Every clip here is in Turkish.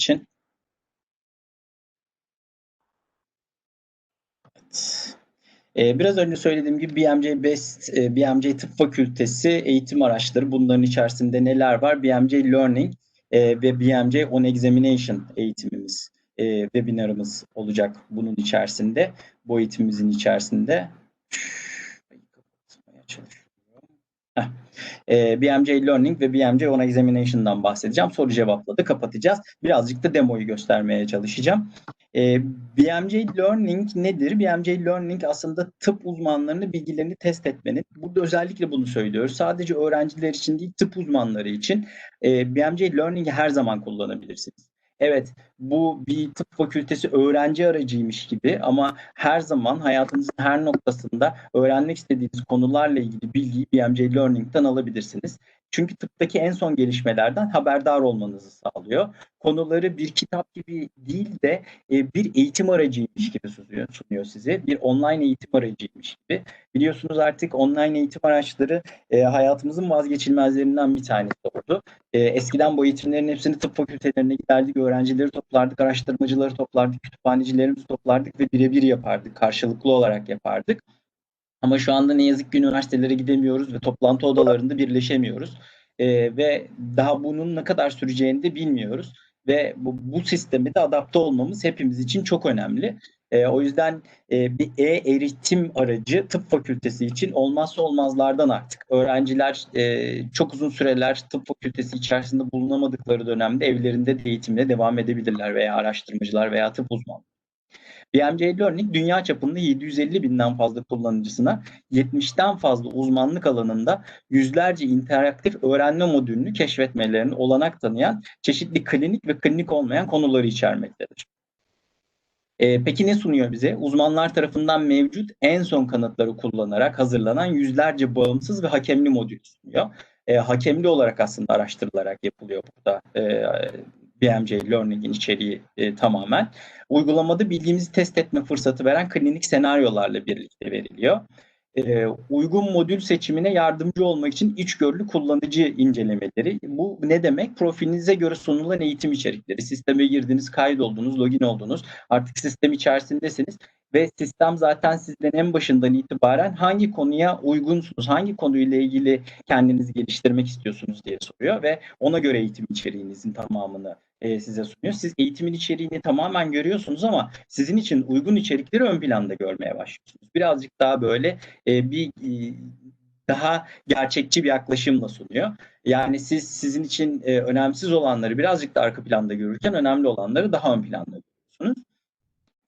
için. Evet. Ee, biraz önce söylediğim gibi BMJ Best, e, BMJ Tıp Fakültesi eğitim araçları bunların içerisinde neler var? BMJ Learning e, ve BMJ On Examination eğitimimiz, e, webinarımız olacak bunun içerisinde. Bu eğitimimizin içerisinde. Heh. E, BMJ Learning ve BMJ On Examination'dan bahsedeceğim. Soru cevapla kapatacağız. Birazcık da demoyu göstermeye çalışacağım. E, BMJ Learning nedir? BMJ Learning aslında tıp uzmanlarını bilgilerini test etmenin. Burada özellikle bunu söylüyoruz. Sadece öğrenciler için değil tıp uzmanları için e, BMJ Learning'i her zaman kullanabilirsiniz. Evet bu bir tıp fakültesi öğrenci aracıymış gibi ama her zaman hayatınızın her noktasında öğrenmek istediğiniz konularla ilgili bilgiyi BMJ Learning'den alabilirsiniz. Çünkü tıptaki en son gelişmelerden haberdar olmanızı sağlıyor. Konuları bir kitap gibi değil de e, bir eğitim aracıymış gibi sunuyor, sunuyor size. Bir online eğitim aracıymış gibi. Biliyorsunuz artık online eğitim araçları e, hayatımızın vazgeçilmezlerinden bir tanesi oldu. E, eskiden bu eğitimlerin hepsini tıp fakültelerine giderdik, öğrencileri toplardık, araştırmacıları toplardık, kütüphanecilerimizi toplardık ve birebir yapardık, karşılıklı olarak yapardık. Ama şu anda ne yazık ki üniversitelere gidemiyoruz ve toplantı odalarında birleşemiyoruz. E, ve daha bunun ne kadar süreceğini de bilmiyoruz. Ve bu, bu sisteme de adapte olmamız hepimiz için çok önemli. E, o yüzden e, bir e-eğitim aracı tıp fakültesi için olmazsa olmazlardan artık. Öğrenciler e, çok uzun süreler tıp fakültesi içerisinde bulunamadıkları dönemde evlerinde de eğitimle devam edebilirler veya araştırmacılar veya tıp uzmanları. BMJ Learning dünya çapında 750 binden fazla kullanıcısına 70'ten fazla uzmanlık alanında yüzlerce interaktif öğrenme modülünü keşfetmelerine olanak tanıyan çeşitli klinik ve klinik olmayan konuları içermektedir. E, peki ne sunuyor bize? Uzmanlar tarafından mevcut en son kanıtları kullanarak hazırlanan yüzlerce bağımsız ve hakemli modül sunuyor. E, hakemli olarak aslında araştırılarak yapılıyor burada e, BMJ Learning'in içeriği e, tamamen. Uygulamada bildiğimizi test etme fırsatı veren klinik senaryolarla birlikte veriliyor. E, uygun modül seçimine yardımcı olmak için içgörülü kullanıcı incelemeleri. Bu ne demek? Profilinize göre sunulan eğitim içerikleri. Sisteme girdiniz, kaydoldunuz, login oldunuz. Artık sistem içerisindesiniz ve sistem zaten sizden en başından itibaren hangi konuya uygunsunuz, hangi konuyla ilgili kendinizi geliştirmek istiyorsunuz diye soruyor ve ona göre eğitim içeriğinizin tamamını e, size sunuyor. Siz eğitimin içeriğini tamamen görüyorsunuz ama sizin için uygun içerikleri ön planda görmeye başlıyorsunuz. Birazcık daha böyle e, bir e, daha gerçekçi bir yaklaşımla sunuyor. Yani siz sizin için e, önemsiz olanları birazcık da arka planda görürken önemli olanları daha ön planda görüyorsunuz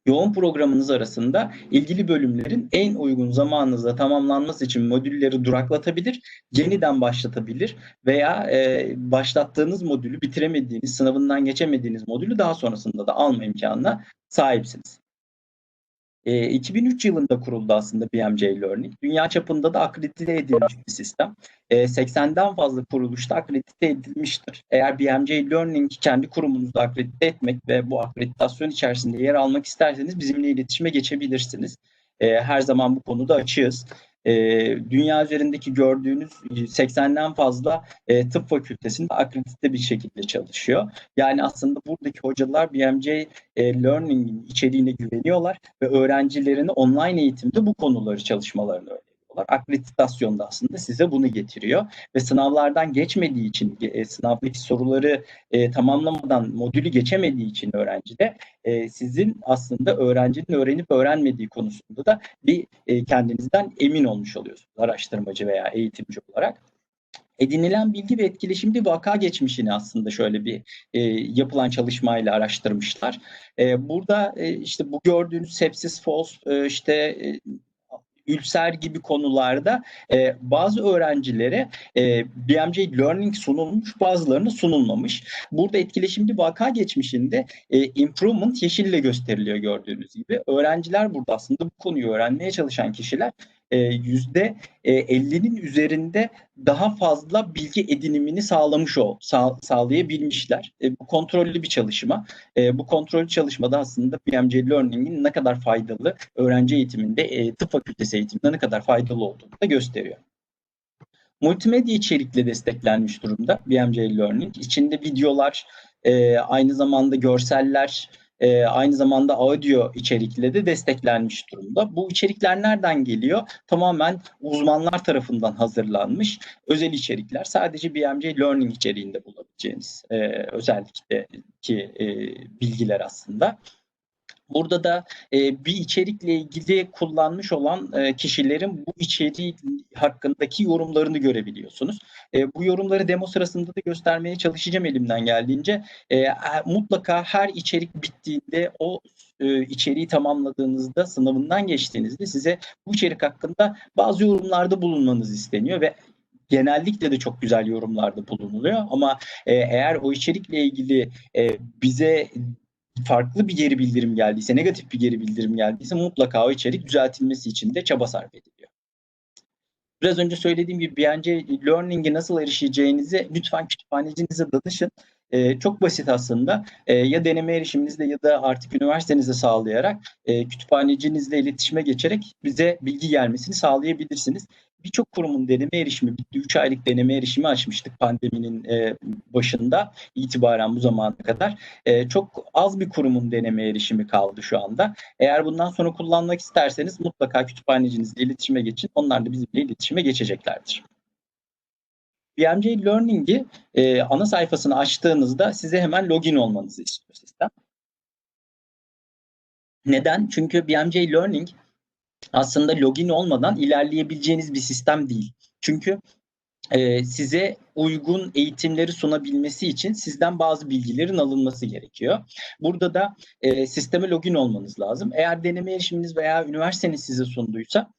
yoğun programınız arasında ilgili bölümlerin en uygun zamanınızda tamamlanması için modülleri duraklatabilir, yeniden başlatabilir veya e, başlattığınız modülü bitiremediğiniz, sınavından geçemediğiniz modülü daha sonrasında da alma imkanına sahipsiniz. E, 2003 yılında kuruldu aslında BMJ Learning. Dünya çapında da akredite edilmiş bir sistem. E, 80'den fazla kuruluşta akredite edilmiştir. Eğer BMJ Learning kendi kurumunuzda akredite etmek ve bu akreditasyon içerisinde yer almak isterseniz bizimle iletişime geçebilirsiniz. E, her zaman bu konuda açığız e, dünya üzerindeki gördüğünüz 80'den fazla e, tıp fakültesinde akredite bir şekilde çalışıyor. Yani aslında buradaki hocalar BMJ e, Learning'in içeriğine güveniyorlar ve öğrencilerini online eğitimde bu konuları çalışmalarını öğreniyorlar yapıyorlar. Akreditasyon da aslında size bunu getiriyor ve sınavlardan geçmediği için e, sınavdaki soruları e, tamamlamadan modülü geçemediği için öğrenci de e, sizin aslında öğrencinin öğrenip öğrenmediği konusunda da bir e, kendinizden emin olmuş oluyorsunuz araştırmacı veya eğitimci olarak edinilen bilgi ve etkileşimli vaka geçmişini aslında şöyle bir e, yapılan çalışmayla araştırmışlar. E, burada e, işte bu gördüğünüz sepsis, false, e, işte e, ülser gibi konularda e, bazı öğrencilere e, BMJ Learning sunulmuş, bazılarına sunulmamış. Burada etkileşimli vaka geçmişinde e, improvement yeşille gösteriliyor gördüğünüz gibi. Öğrenciler burada aslında bu konuyu öğrenmeye çalışan kişiler yüzde 50'nin e, üzerinde daha fazla bilgi edinimini sağlamış o sağ, sağlayabilmişler. E, bu kontrollü bir çalışma. bu kontrollü çalışmada aslında PMC Learning'in ne kadar faydalı öğrenci eğitiminde tıp fakültesi eğitiminde ne kadar faydalı olduğunu da gösteriyor. Multimedya içerikle desteklenmiş durumda BMJ Learning. İçinde videolar, e, aynı zamanda görseller, e, aynı zamanda audio içerikle de desteklenmiş durumda. Bu içerikler nereden geliyor? Tamamen uzmanlar tarafından hazırlanmış özel içerikler. Sadece BMC Learning içeriğinde bulabileceğiniz e, özellikle e, bilgiler aslında. Burada da e, bir içerikle ilgili kullanmış olan e, kişilerin bu içeriği hakkındaki yorumlarını görebiliyorsunuz. E, bu yorumları demo sırasında da göstermeye çalışacağım elimden geldiğince. E, mutlaka her içerik bittiğinde o e, içeriği tamamladığınızda, sınavından geçtiğinizde size bu içerik hakkında bazı yorumlarda bulunmanız isteniyor ve genellikle de çok güzel yorumlarda bulunuluyor ama e, eğer o içerikle ilgili e, bize farklı bir geri bildirim geldiyse, negatif bir geri bildirim geldiyse mutlaka o içerik düzeltilmesi için de çaba sarf ediliyor. Biraz önce söylediğim gibi BNC Learning'e nasıl erişeceğinizi lütfen kütüphanecinize danışın. Ee, çok basit aslında. Ee, ya deneme erişiminizle ya da artık üniversitenize sağlayarak e, kütüphanecinizle iletişime geçerek bize bilgi gelmesini sağlayabilirsiniz birçok kurumun deneme erişimi, 3 aylık deneme erişimi açmıştık pandeminin e, başında itibaren bu zamana kadar. E, çok az bir kurumun deneme erişimi kaldı şu anda. Eğer bundan sonra kullanmak isterseniz mutlaka kütüphanecinizle iletişime geçin. Onlar da bizimle iletişime geçeceklerdir. BMC Learning'i e, ana sayfasını açtığınızda size hemen login olmanızı istiyor sistem. Neden? Çünkü BMC Learning aslında login olmadan ilerleyebileceğiniz bir sistem değil. Çünkü e, size uygun eğitimleri sunabilmesi için sizden bazı bilgilerin alınması gerekiyor. Burada da e, sisteme login olmanız lazım. Eğer deneme erişiminiz veya üniversiteniz size sunduysa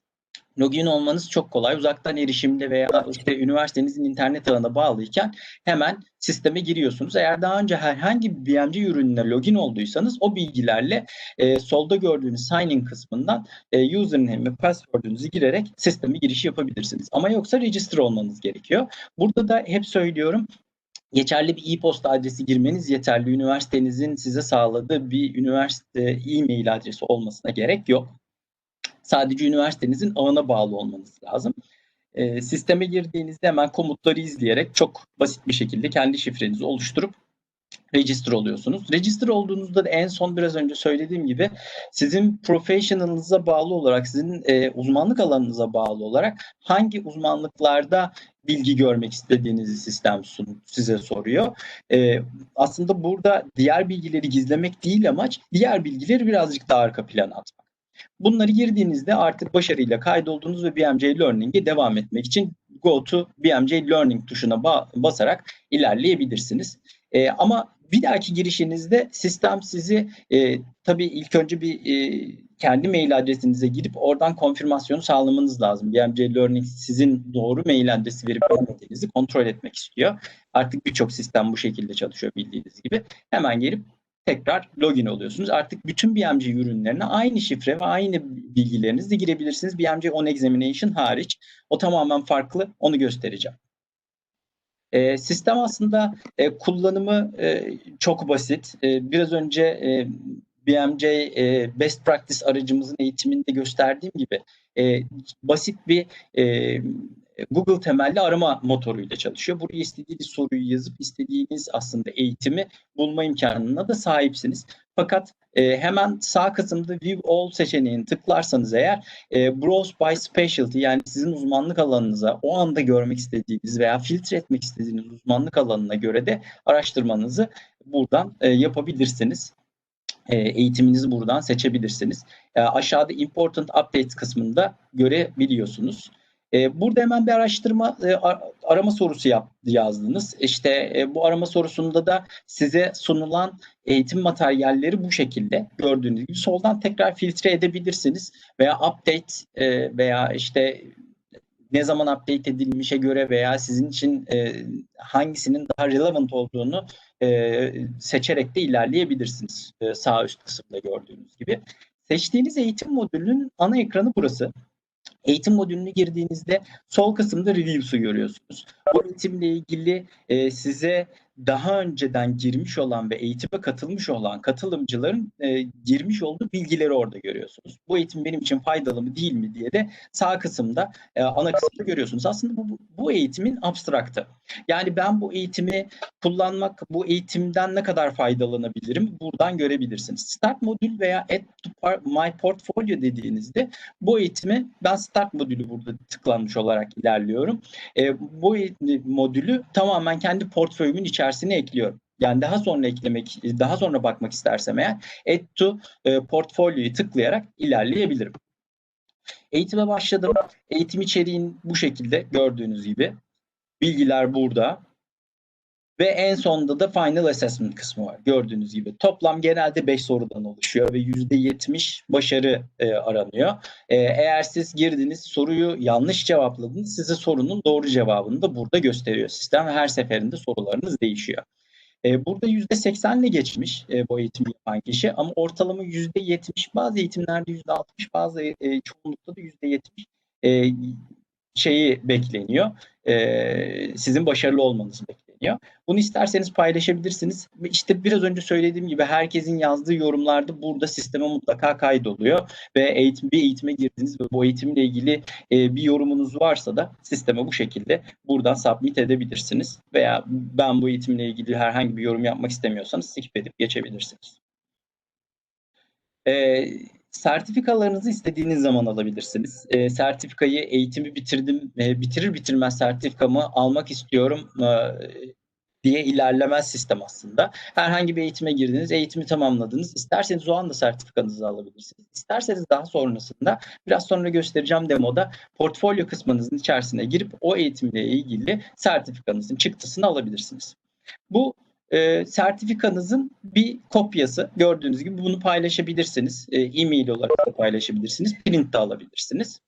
login olmanız çok kolay. Uzaktan erişimde veya işte üniversitenizin internet ağına bağlıyken hemen sisteme giriyorsunuz. Eğer daha önce herhangi bir BMC ürününe login olduysanız o bilgilerle e, solda gördüğünüz sign in kısmından e, username ve password'ünüzü girerek sisteme giriş yapabilirsiniz. Ama yoksa register olmanız gerekiyor. Burada da hep söylüyorum geçerli bir e-posta adresi girmeniz yeterli. Üniversitenizin size sağladığı bir üniversite e-mail adresi olmasına gerek yok. Sadece üniversitenizin ağına bağlı olmanız lazım. E, sisteme girdiğinizde hemen komutları izleyerek çok basit bir şekilde kendi şifrenizi oluşturup register oluyorsunuz. Register olduğunuzda da en son biraz önce söylediğim gibi sizin professional'ınıza bağlı olarak, sizin e, uzmanlık alanınıza bağlı olarak hangi uzmanlıklarda bilgi görmek istediğinizi sistem sun, size soruyor. E, aslında burada diğer bilgileri gizlemek değil amaç, diğer bilgileri birazcık daha arka plana atmak. Bunları girdiğinizde artık başarıyla kaydolduğunuz ve BMC Learning'e devam etmek için Go to BMC Learning tuşuna basarak ilerleyebilirsiniz. E, ama bir dahaki girişinizde sistem sizi e, tabii ilk önce bir e, kendi mail adresinize girip oradan konfirmasyonu sağlamanız lazım. BMC Learning sizin doğru mail adresi verip vermediğinizi kontrol etmek istiyor. Artık birçok sistem bu şekilde çalışıyor bildiğiniz gibi. Hemen gelip tekrar login oluyorsunuz. Artık bütün BMC ürünlerine aynı şifre ve aynı bilgilerinizle girebilirsiniz. BMC On Examination hariç. O tamamen farklı. Onu göstereceğim. E, sistem aslında e, kullanımı e, çok basit. E, biraz önce e, BMC e, Best Practice aracımızın eğitiminde gösterdiğim gibi e, basit bir e, Google temelli arama motoruyla çalışıyor. Buraya istediğiniz soruyu yazıp istediğiniz aslında eğitimi bulma imkanına da sahipsiniz. Fakat e, hemen sağ kısımda View All seçeneğini tıklarsanız eğer e, Browse by Specialty yani sizin uzmanlık alanınıza o anda görmek istediğiniz veya filtre etmek istediğiniz uzmanlık alanına göre de araştırmanızı buradan e, yapabilirsiniz e, eğitiminizi buradan seçebilirsiniz. E, aşağıda Important Updates kısmında görebiliyorsunuz. E, burada hemen bir araştırma e, arama sorusu yazdınız. İşte e, bu arama sorusunda da size sunulan eğitim materyalleri bu şekilde gördüğünüz gibi soldan tekrar filtre edebilirsiniz veya update veya işte ne zaman update edilmişe göre veya sizin için hangisinin daha relevant olduğunu seçerek de ilerleyebilirsiniz. Sağ üst kısımda gördüğünüz gibi. Seçtiğiniz eğitim modülünün ana ekranı burası. Eğitim modülünü girdiğinizde sol kısımda reviews'u görüyorsunuz. Bu eğitimle ilgili e, size daha önceden girmiş olan ve eğitime katılmış olan katılımcıların e, girmiş olduğu bilgileri orada görüyorsunuz. Bu eğitim benim için faydalı mı değil mi diye de sağ kısımda e, ana kısımda görüyorsunuz. Aslında bu, bu eğitimin abstraktı. Yani ben bu eğitimi kullanmak, bu eğitimden ne kadar faydalanabilirim buradan görebilirsiniz. Start modül veya Add My Portfolio dediğinizde bu eğitimi ben Start modülü burada tıklanmış olarak ilerliyorum. E, bu modülü tamamen kendi portföyümün içerisine ekliyorum. Yani daha sonra eklemek, daha sonra bakmak istersem eğer Add to e, tıklayarak ilerleyebilirim. Eğitime başladım. Eğitim içeriğin bu şekilde gördüğünüz gibi. Bilgiler burada. Ve en sonunda da final assessment kısmı var. Gördüğünüz gibi toplam genelde 5 sorudan oluşuyor ve %70 başarı e, aranıyor. E, eğer siz girdiniz soruyu yanlış cevapladınız size sorunun doğru cevabını da burada gösteriyor sistem her seferinde sorularınız değişiyor. E, burada %80 ile geçmiş e, bu eğitimi yapan kişi ama ortalama %70 bazı eğitimlerde %60 bazı e, çoğunlukta da %70 e, şeyi bekleniyor. E, sizin başarılı olmanız bekleniyor bekleniyor. Bunu isterseniz paylaşabilirsiniz. İşte biraz önce söylediğim gibi herkesin yazdığı yorumlarda burada sisteme mutlaka kaydoluyor ve eğitim bir eğitime girdiniz ve bu eğitimle ilgili e, bir yorumunuz varsa da sisteme bu şekilde buradan submit edebilirsiniz veya ben bu eğitimle ilgili herhangi bir yorum yapmak istemiyorsanız skip edip geçebilirsiniz. Ee, sertifikalarınızı istediğiniz zaman alabilirsiniz. E, sertifikayı eğitimi bitirdim, e, bitirir bitirmez sertifikamı almak istiyorum e, diye ilerlemez sistem aslında. Herhangi bir eğitime girdiniz, eğitimi tamamladınız. İsterseniz o anda sertifikanızı alabilirsiniz. İsterseniz daha sonrasında biraz sonra göstereceğim demoda portfolyo kısmınızın içerisine girip o eğitimle ilgili sertifikanızın çıktısını alabilirsiniz. Bu e, sertifikanızın bir kopyası gördüğünüz gibi bunu paylaşabilirsiniz. E, e-mail olarak da paylaşabilirsiniz. Print de alabilirsiniz.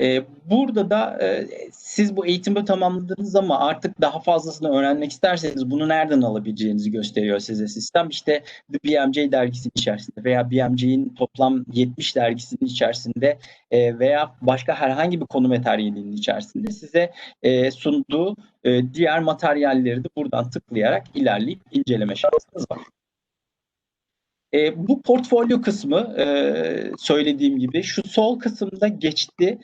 E, burada da e, siz bu eğitimi tamamladınız ama artık daha fazlasını öğrenmek isterseniz bunu nereden alabileceğinizi gösteriyor size sistem. İşte The BMJ dergisinin içerisinde veya BMJ'in toplam 70 dergisinin içerisinde e, veya başka herhangi bir konu materyalinin içerisinde size e, sunduğu diğer materyalleri de buradan tıklayarak ilerleyip inceleme şansınız var. E, bu portfolyo kısmı e, söylediğim gibi şu sol kısımda geçti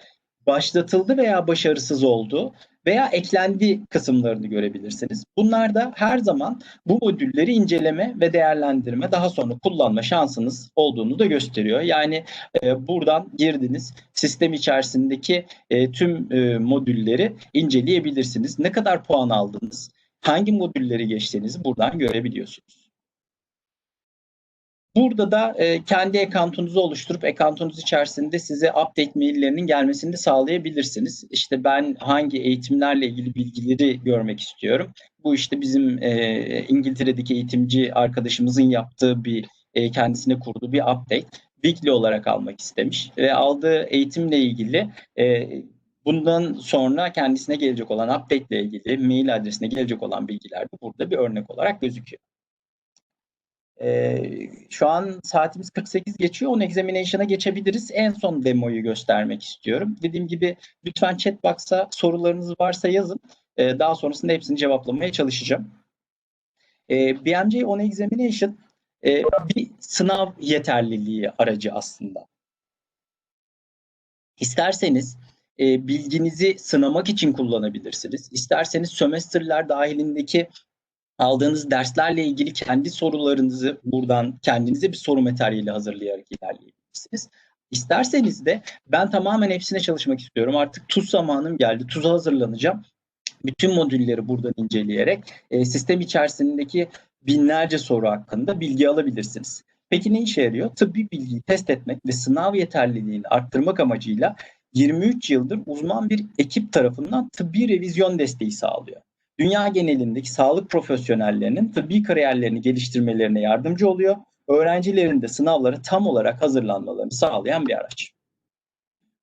başlatıldı veya başarısız oldu veya eklendi kısımlarını görebilirsiniz. Bunlar da her zaman bu modülleri inceleme ve değerlendirme daha sonra kullanma şansınız olduğunu da gösteriyor. Yani e, buradan girdiniz sistem içerisindeki e, tüm e, modülleri inceleyebilirsiniz. Ne kadar puan aldınız, hangi modülleri geçtiğinizi buradan görebiliyorsunuz. Burada da e, kendi account'unuzu oluşturup account'unuz içerisinde size update maillerinin gelmesini de sağlayabilirsiniz. İşte ben hangi eğitimlerle ilgili bilgileri görmek istiyorum. Bu işte bizim e, İngiltere'deki eğitimci arkadaşımızın yaptığı bir e, kendisine kurduğu bir update. Weekly olarak almak istemiş ve aldığı eğitimle ilgili e, bundan sonra kendisine gelecek olan update ile ilgili mail adresine gelecek olan bilgiler de burada bir örnek olarak gözüküyor. Ee, şu an saatimiz 48 geçiyor. On examination'a geçebiliriz. En son demoyu göstermek istiyorum. Dediğim gibi lütfen chat box'a sorularınız varsa yazın. Ee, daha sonrasında hepsini cevaplamaya çalışacağım. Ee, BMJ On Examination e, bir sınav yeterliliği aracı aslında. İsterseniz e, bilginizi sınamak için kullanabilirsiniz. İsterseniz sömestrler dahilindeki aldığınız derslerle ilgili kendi sorularınızı buradan kendinize bir soru materyali hazırlayarak ilerleyebilirsiniz. İsterseniz de ben tamamen hepsine çalışmak istiyorum. Artık tuz zamanım geldi. Tuza hazırlanacağım. Bütün modülleri buradan inceleyerek e, sistem içerisindeki binlerce soru hakkında bilgi alabilirsiniz. Peki ne işe yarıyor? Tıbbi bilgiyi test etmek ve sınav yeterliliğini arttırmak amacıyla 23 yıldır uzman bir ekip tarafından tıbbi revizyon desteği sağlıyor dünya genelindeki sağlık profesyonellerinin tıbbi kariyerlerini geliştirmelerine yardımcı oluyor. Öğrencilerin de sınavlara tam olarak hazırlanmalarını sağlayan bir araç.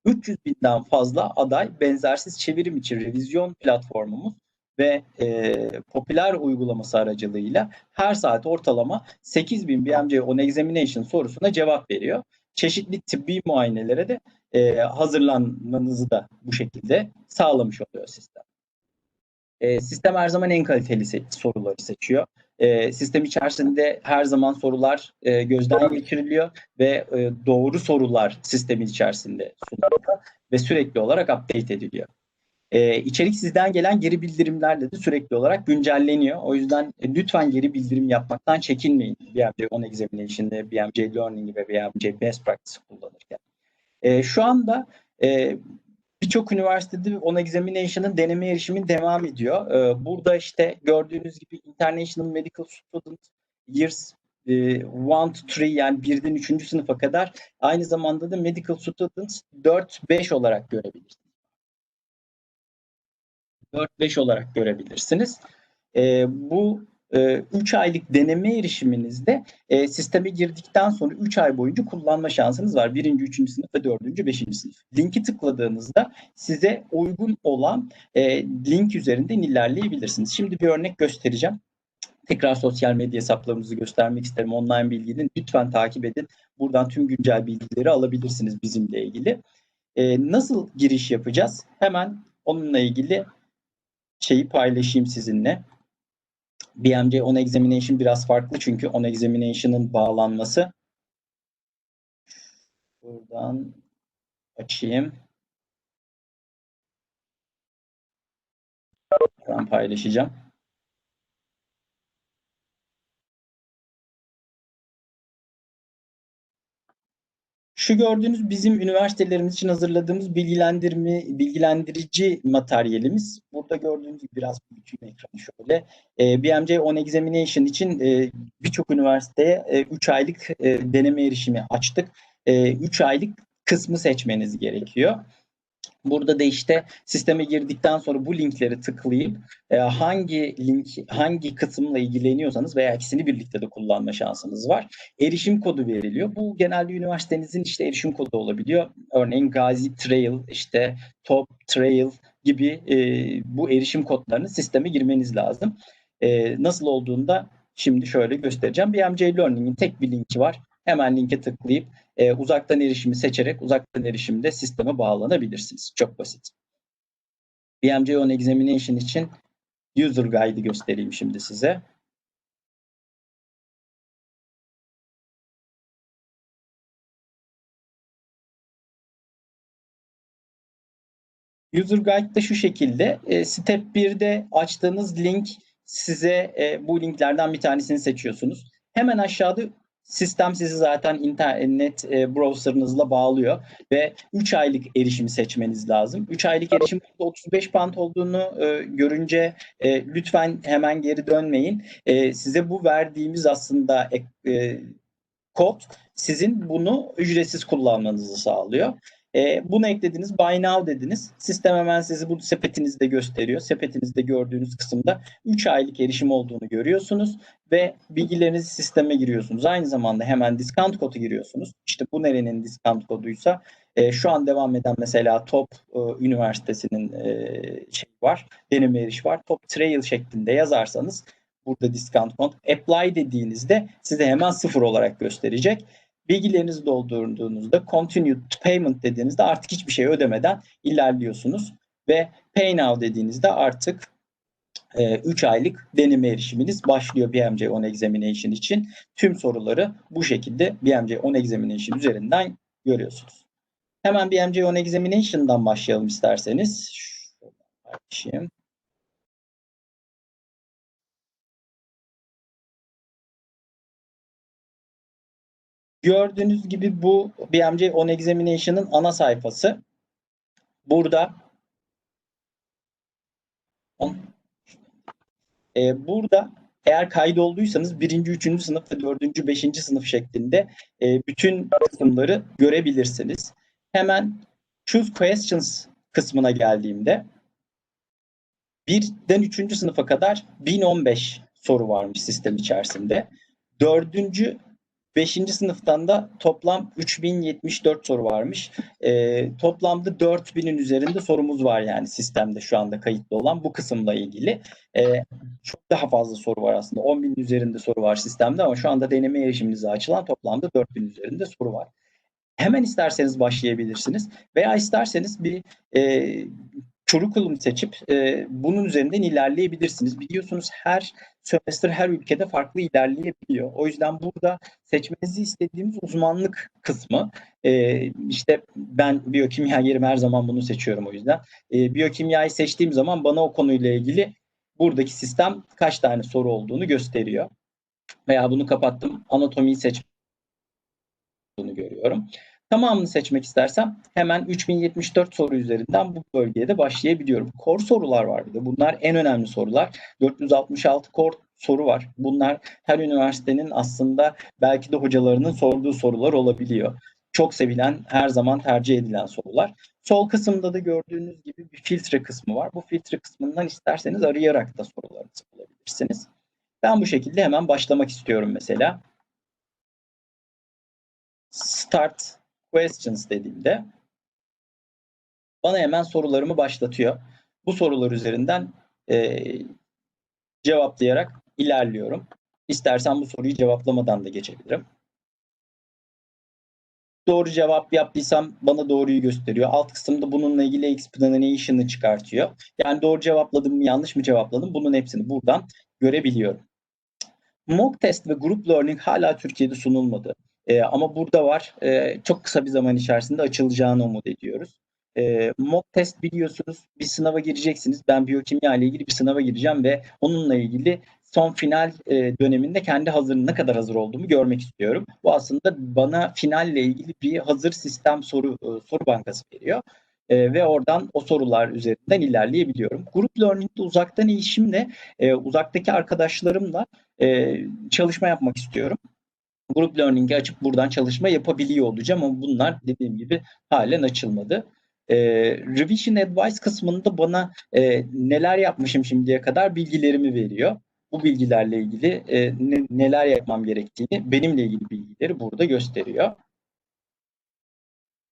300 binden fazla aday benzersiz çevirim için revizyon platformumuz ve e, popüler uygulaması aracılığıyla her saat ortalama 8000 BMJ on examination sorusuna cevap veriyor. Çeşitli tıbbi muayenelere de e, hazırlanmanızı da bu şekilde sağlamış oluyor sistem. E, sistem her zaman en kaliteli se- soruları seçiyor. E, sistem içerisinde her zaman sorular e, gözden geçiriliyor ve e, doğru sorular sistemin içerisinde sunuluyor ve sürekli olarak update ediliyor. Ee, içerik sizden gelen geri bildirimlerle de sürekli olarak güncelleniyor. O yüzden e, lütfen geri bildirim yapmaktan çekinmeyin. BMJ On Examination'de, BMJ Learning ve BMJ Best Practice kullanırken. Ee, şu anda e, birçok üniversitede On Examination'ın deneme erişimi devam ediyor. Ee, burada işte gördüğünüz gibi International Medical Student Years 1 to 3 yani birden 3. sınıfa kadar aynı zamanda da Medical Students 4-5 olarak görebilirsiniz. 4-5 olarak görebilirsiniz. E, bu 3 e, aylık deneme erişiminizde e, sisteme girdikten sonra 3 ay boyunca kullanma şansınız var. 1. 3. sınıf ve 4. 5. sınıf. Linki tıkladığınızda size uygun olan e, link üzerinden ilerleyebilirsiniz. Şimdi bir örnek göstereceğim. Tekrar sosyal medya hesaplarımızı göstermek isterim. Online bilginin lütfen takip edin. Buradan tüm güncel bilgileri alabilirsiniz bizimle ilgili. E, nasıl giriş yapacağız? Hemen onunla ilgili şeyi paylaşayım sizinle. BMJ on examination biraz farklı çünkü on examination'ın bağlanması. Buradan açayım. Ben paylaşacağım. Şu gördüğünüz bizim üniversitelerimiz için hazırladığımız bilgilendirme, bilgilendirici materyalimiz. Burada gördüğünüz gibi biraz büyüteyim ekranı şöyle. E, BMJ On Examination için e, birçok üniversiteye e, 3 aylık e, deneme erişimi açtık. E, 3 aylık kısmı seçmeniz gerekiyor. Burada da işte sisteme girdikten sonra bu linkleri tıklayıp e, hangi link, hangi kısımla ilgileniyorsanız veya ikisini birlikte de kullanma şansınız var. Erişim kodu veriliyor. Bu genelde üniversitenizin işte erişim kodu olabiliyor. Örneğin Gazi Trail, işte Top Trail gibi e, bu erişim kodlarını sisteme girmeniz lazım. E, nasıl olduğunda şimdi şöyle göstereceğim. BMJ Learning'in tek bir linki var. Hemen linke tıklayıp e, uzaktan erişimi seçerek uzaktan erişimde sisteme bağlanabilirsiniz. Çok basit. BMJ On Examination için User Guide'ı göstereyim şimdi size. User Guide de şu şekilde. E, step 1'de açtığınız link size e, bu linklerden bir tanesini seçiyorsunuz. Hemen aşağıda Sistem sizi zaten internet e, browser'ınızla bağlıyor ve 3 aylık erişimi seçmeniz lazım. 3 aylık erişim 35 pound olduğunu e, görünce e, lütfen hemen geri dönmeyin. E, size bu verdiğimiz aslında e, kod sizin bunu ücretsiz kullanmanızı sağlıyor. E, bunu eklediniz, buy now dediniz. Sistem hemen sizi bu sepetinizde gösteriyor. Sepetinizde gördüğünüz kısımda 3 aylık erişim olduğunu görüyorsunuz ve bilgilerinizi sisteme giriyorsunuz. Aynı zamanda hemen discount kodu giriyorsunuz. İşte bu nerenin discount koduysa e, şu an devam eden mesela Top e, Üniversitesi'nin e, şey var, deneme eriş var. Top Trail şeklinde yazarsanız burada discount kod apply dediğinizde size hemen sıfır olarak gösterecek bilgilerinizi doldurduğunuzda continue to payment dediğinizde artık hiçbir şey ödemeden ilerliyorsunuz ve pay now dediğinizde artık 3 e, aylık deneme erişiminiz başlıyor BMJ On Examination için. Tüm soruları bu şekilde BMJ On Examination üzerinden görüyorsunuz. Hemen BMJ On Examination'dan başlayalım isterseniz. Şuradan paylaşayım. Gördüğünüz gibi bu BMJ On Examination'ın ana sayfası. Burada e, burada eğer kaydolduysanız birinci, üçüncü sınıf ve dördüncü, beşinci sınıf şeklinde e, bütün kısımları görebilirsiniz. Hemen Choose Questions kısmına geldiğimde birden üçüncü sınıfa kadar 1015 soru varmış sistem içerisinde. Dördüncü Beşinci sınıftan da toplam 3074 soru varmış. E, toplamda 4000'in üzerinde sorumuz var yani sistemde şu anda kayıtlı olan bu kısımla ilgili. E, çok daha fazla soru var aslında. 10.000'in üzerinde soru var sistemde ama şu anda deneme erişiminize açılan toplamda 4000 üzerinde soru var. Hemen isterseniz başlayabilirsiniz veya isterseniz bir e, curriculum seçip e, bunun üzerinden ilerleyebilirsiniz. Biliyorsunuz her sömestr her ülkede farklı ilerleyebiliyor. O yüzden burada seçmenizi istediğimiz uzmanlık kısmı e, işte ben biyokimya yerime her zaman bunu seçiyorum o yüzden. E, biyokimyayı seçtiğim zaman bana o konuyla ilgili buradaki sistem kaç tane soru olduğunu gösteriyor. Veya bunu kapattım. Anatomiyi seç bunu görüyorum. Tamamını seçmek istersem hemen 3074 soru üzerinden bu bölgeye de başlayabiliyorum. Core sorular var bir de. Bunlar en önemli sorular. 466 core soru var. Bunlar her üniversitenin aslında belki de hocalarının sorduğu sorular olabiliyor. Çok sevilen, her zaman tercih edilen sorular. Sol kısımda da gördüğünüz gibi bir filtre kısmı var. Bu filtre kısmından isterseniz arayarak da sorularınızı bulabilirsiniz. Ben bu şekilde hemen başlamak istiyorum mesela. Start questions dediğimde bana hemen sorularımı başlatıyor. Bu sorular üzerinden e, cevaplayarak ilerliyorum. İstersen bu soruyu cevaplamadan da geçebilirim. Doğru cevap yaptıysam bana doğruyu gösteriyor. Alt kısımda bununla ilgili explanation'ı çıkartıyor. Yani doğru cevapladım mı yanlış mı cevapladım bunun hepsini buradan görebiliyorum. Mock test ve group learning hala Türkiye'de sunulmadı. E, ama burada var. E, çok kısa bir zaman içerisinde açılacağını umut ediyoruz. E, mock test biliyorsunuz bir sınava gireceksiniz. Ben biyokimya ile ilgili bir sınava gireceğim ve onunla ilgili son final e, döneminde kendi hazır ne kadar hazır olduğumu görmek istiyorum. Bu aslında bana finalle ilgili bir hazır sistem soru e, soru bankası veriyor. E, ve oradan o sorular üzerinden ilerleyebiliyorum. Grup Learning'de uzaktan eğitimle e, uzaktaki arkadaşlarımla e, çalışma yapmak istiyorum. Grup Learning'i açıp buradan çalışma yapabiliyor olacağım ama bunlar dediğim gibi halen açılmadı. E, Revision Advice kısmında bana e, neler yapmışım şimdiye kadar bilgilerimi veriyor. Bu bilgilerle ilgili e, ne, neler yapmam gerektiğini, benimle ilgili bilgileri burada gösteriyor.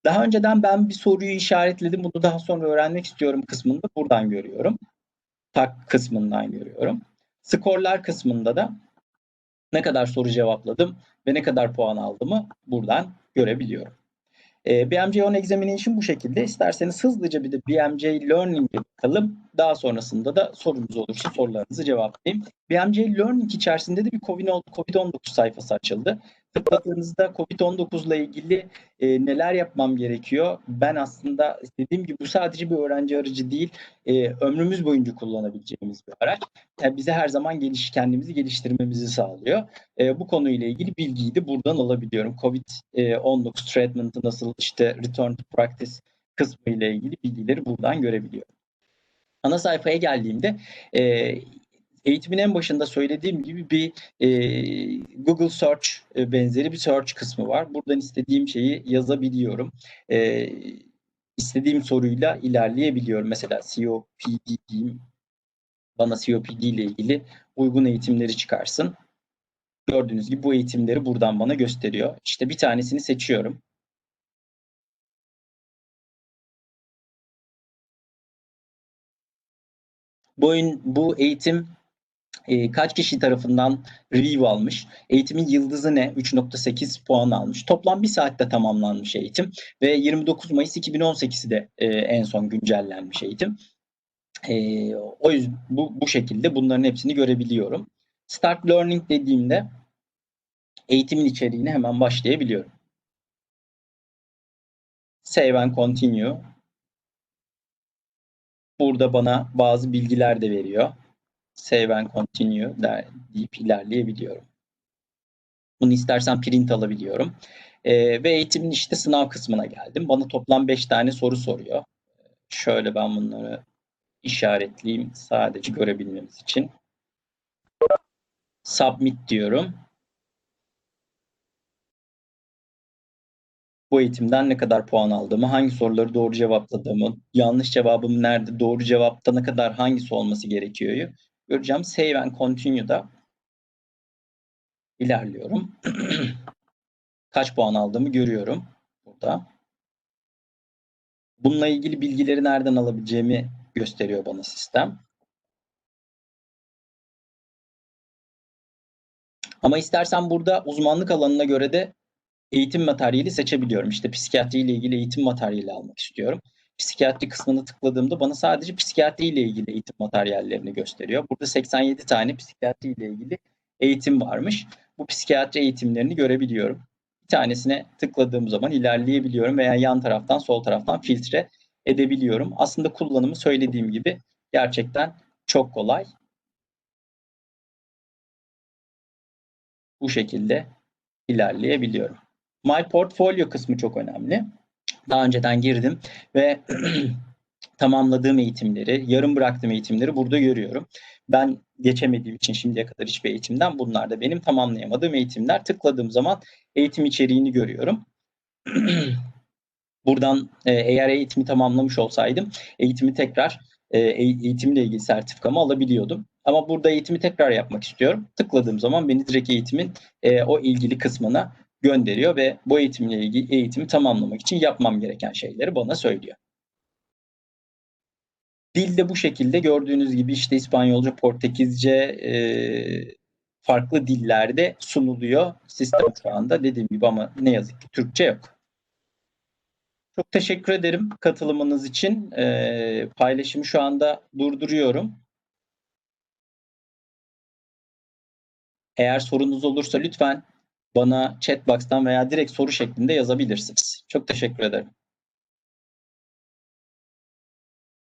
Daha önceden ben bir soruyu işaretledim, bunu daha sonra öğrenmek istiyorum kısmında buradan görüyorum. Tak kısmından görüyorum. Skorlar kısmında da ne kadar soru cevapladım ve ne kadar puan aldığımı buradan görebiliyorum. E, BMJ on Examination bu şekilde. İsterseniz hızlıca bir de BMJ Learning'e bakalım. Daha sonrasında da sorunuz olursa sorularınızı cevaplayayım. BMJ Learning içerisinde de bir COVID-19 sayfası açıldı. Tıkladığınızda COVID-19 ile ilgili e, neler yapmam gerekiyor? Ben aslında dediğim gibi bu sadece bir öğrenci aracı değil, e, ömrümüz boyunca kullanabileceğimiz bir araç. Yani bize her zaman geliş, kendimizi geliştirmemizi sağlıyor. E, bu konuyla ilgili bilgiyi de buradan alabiliyorum. COVID-19 treatment'ı nasıl, işte return to practice kısmı ile ilgili bilgileri buradan görebiliyorum. Ana sayfaya geldiğimde e, eğitimin en başında söylediğim gibi bir e, Google Search e, benzeri bir search kısmı var. Buradan istediğim şeyi yazabiliyorum. E, istediğim soruyla ilerleyebiliyorum. Mesela COPD diyeyim. Bana COPD ile ilgili uygun eğitimleri çıkarsın. Gördüğünüz gibi bu eğitimleri buradan bana gösteriyor. İşte bir tanesini seçiyorum. Bu, bu eğitim e, kaç kişi tarafından review almış? Eğitimin yıldızı ne? 3.8 puan almış. Toplam bir saatte tamamlanmış eğitim ve 29 Mayıs 2018'de e, en son güncellenmiş eğitim. E, o yüzden bu, bu şekilde bunların hepsini görebiliyorum. Start Learning dediğimde eğitimin içeriğini hemen başlayabiliyorum. Save and Continue. Burada bana bazı bilgiler de veriyor save and continue der, deyip ilerleyebiliyorum. Bunu istersen print alabiliyorum. E, ve eğitimin işte sınav kısmına geldim. Bana toplam 5 tane soru soruyor. Şöyle ben bunları işaretleyeyim sadece görebilmemiz için. Submit diyorum. bu eğitimden ne kadar puan aldığımı, hangi soruları doğru cevapladığımı, yanlış cevabım nerede, doğru cevapta ne kadar hangisi olması gerekiyor göreceğim. Save and Continue'da ilerliyorum. Kaç puan aldığımı görüyorum burada. Bununla ilgili bilgileri nereden alabileceğimi gösteriyor bana sistem. Ama istersen burada uzmanlık alanına göre de eğitim materyali seçebiliyorum. İşte psikiyatri ile ilgili eğitim materyali almak istiyorum. Psikiyatri kısmını tıkladığımda bana sadece psikiyatri ile ilgili eğitim materyallerini gösteriyor. Burada 87 tane psikiyatri ile ilgili eğitim varmış. Bu psikiyatri eğitimlerini görebiliyorum. Bir tanesine tıkladığım zaman ilerleyebiliyorum veya yan taraftan sol taraftan filtre edebiliyorum. Aslında kullanımı söylediğim gibi gerçekten çok kolay. Bu şekilde ilerleyebiliyorum. My Portfolio kısmı çok önemli. Daha önceden girdim ve tamamladığım eğitimleri, yarım bıraktığım eğitimleri burada görüyorum. Ben geçemediğim için şimdiye kadar hiçbir eğitimden bunlar da benim tamamlayamadığım eğitimler. Tıkladığım zaman eğitim içeriğini görüyorum. Buradan e, eğer eğitimi tamamlamış olsaydım eğitimi tekrar e, eğitimle ilgili sertifikamı alabiliyordum. Ama burada eğitimi tekrar yapmak istiyorum. Tıkladığım zaman beni direkt eğitimin e, o ilgili kısmına gönderiyor ve bu eğitimle ilgili eğitimi tamamlamak için yapmam gereken şeyleri bana söylüyor. Dil de bu şekilde gördüğünüz gibi işte İspanyolca, Portekizce e, farklı dillerde sunuluyor sistem şu anda dediğim gibi ama ne yazık ki Türkçe yok. Çok teşekkür ederim katılımınız için. E, paylaşımı şu anda durduruyorum. Eğer sorunuz olursa lütfen bana chatbox'tan veya direkt soru şeklinde yazabilirsiniz. Çok teşekkür ederim.